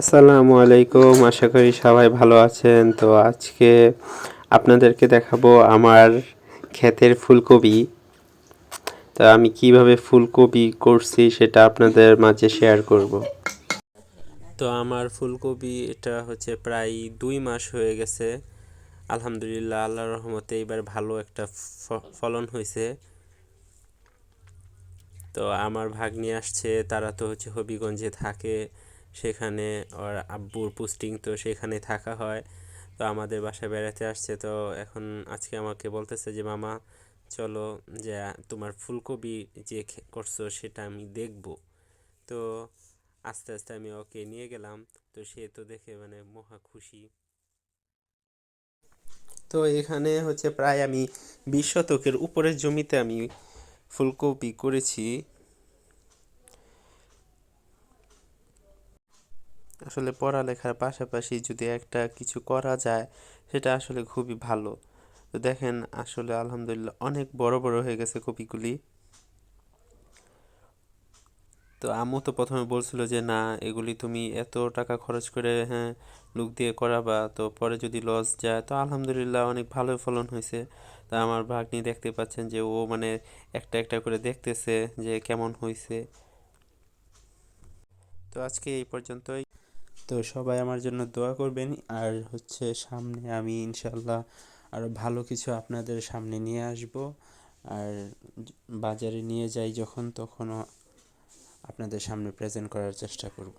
আসসালামু আলাইকুম, আশা করি সবাই ভালো আছেন। তো আজকে আপনাদেরকে দেখাবো আমার ক্ষেতের ফুলকপি। তো আমি কীভাবে ফুলকপি করছি সেটা আপনাদের মাঝে শেয়ার করব। তো আমার ফুলকপি এটা হচ্ছে প্রায় দুই মাস হয়ে গেছে। আলহামদুলিল্লাহ, আল্লাহর রহমতে এবার ভালো একটা ফলন হয়েছে তো আমার ভাগ্নি আসছে, তারা তো হচ্ছে হবিগঞ্জে থাকে। সেখানে ওর আব্বুর পোস্টিং তো সেখানে থাকা হয়। তো আমাদের বাসায় বেড়াতে আসছে, তো এখন আজকে আমাকে বলতেছে যে, মামা, চলো যে, তোমার ফুলকপি যে করছ সেটা আমি দেখব। তো আস্তে আস্তে আমি ওকে নিয়ে গেলাম, তো সে তো দেখে মানে মহা খুশি। তো এখানে হচ্ছে প্রায় আমি বিশ শতকের উপরের জমিতে আমি ফুলকপি করেছি। আসলে পড়ালেখার পাশাপাশি যদি একটা কিছু করা যায়, সেটা আসলে খুবই ভালো। তো দেখেন, আসলে আলহামদুলিল্লাহ অনেক বড় বড় হয়ে গেছে কপিগুলি। তো আমু তো প্রথমে বলছিল যে, না, এগুলি তুমি এত টাকা খরচ করে হ্যাঁ লুক দিয়ে করাবা, তো পরে যদি লস যায়। তো আলহামদুলিল্লাহ অনেক ভালো ফলন হয়েছে। তা আমার ভাগ্নি দেখতে পাচ্ছেন যে, ও মানে একটা একটা করে দেখতেছে যে, কেমন হয়েছে তো আজকে এই পর্যন্তই। তো সবাই আমার জন্য দোয়া করবেন। আর হচ্ছে সামনে আমি ইনশাল্লাহ আরও ভালো কিছু আপনাদের সামনে নিয়ে আসব। আর বাজারে নিয়ে যাই যখন, তখনও আপনাদের সামনে প্রেজেন্ট করার চেষ্টা করব।